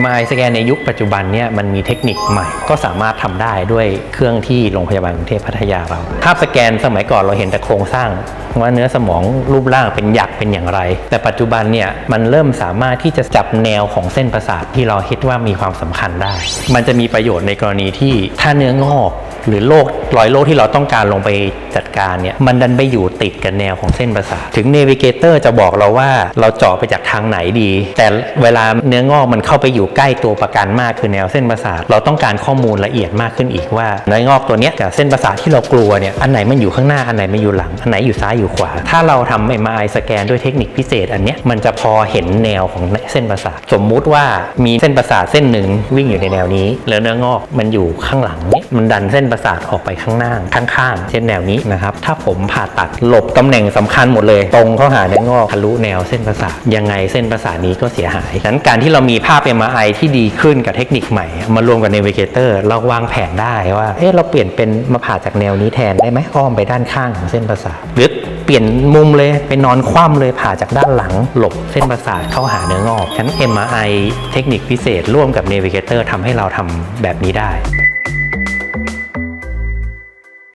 MRI สแกนในยุคปัจจุบันเนี่ยมันมีเทคนิคใหม่ ก็สามารถทำได้ด้วยเครื่องที่โรงพยาบาลกรุงเทพพัทยาเราภาพสแกนสมัยก่อนเราเห็นแต่โครงสร้าง ว่าเนื้อสมองรูปร่างเป็นหยักเป็นอย่างไร แต่ปัจจุบันเนี่ยมันเริ่มสามารถที่จะจับแนวของเส้นประสาทที่เราคิดว่ามีความสำคัญได้ มันจะมีประโยชน์ในกรณีที่ถ้าเนื้องอก หรือโรครอยโรคที่เราต้องการลงไปจัดการเนี่ยมันดันไปอยู่ติดกับแนวของเส้นประสาทถึงเนวิเกเตอร์จะบอกเราว่าเราเจาะไปจากทางไหนดี แต่เวลาเนื้องอกมันเข้าไปอยู่ใกล้ตัวประกันมากคือแนวเส้นประสาทเราต้องการข้อมูลละเอียดมากขึ้นอีกว่าเนื้องอกตัวเนี้ยกับเส้นประสาทที่เรากลัวเนี่ยอันไหนมันอยู่ข้างหน้าอันไหนมันอยู่หลังอันไหนอยู่ซ้ายอยู่ขวา ถ้าเราทำ MRI สแกนด้วยเทคนิคพิเศษอันเนี้ยมันจะพอเห็นแนวของเส้นประสาทสมมุติว่ามีเส้นประสาทเส้นหนึ่งวิ่งอยู่ในแนวนี้ แล้วเนื้องอกมันอยู่ข้างหลังเนี่ยมันดันเส้นประสาทออกไปข้างหน้าข้างๆ เช่นแนวนี้นะครับ ถ้าผมผ่าตัดหลบตำแหน่งสำคัญหมดเลย ตรงเข้าหาเนื้องอกทะลุแนวเส้นประสาทยังไงเส้นประสาทนี้ก็เสียหายฉะนั้นการที่เรามีภาพ MRI ที่ดีขึ้นกับเทคนิคใหม่ มารวมกับ Navigator เราวางแผนได้ว่าเอ๊ะเราเปลี่ยนเป็นมาผ่าจากแนวนี้แทนได้ไหมอ้อมไปด้านข้างของเส้นประสาทหรือเปลี่ยนมุมเลยไปนอนคว่ำเลยผ่าจากด้านหลัง หลบเส้นประสาทเข้าหาเนื้องอกฉะนั้น MRI เทคนิคพิเศษร่วมกับ Navigator ทำให้เราทำแบบนี้ได้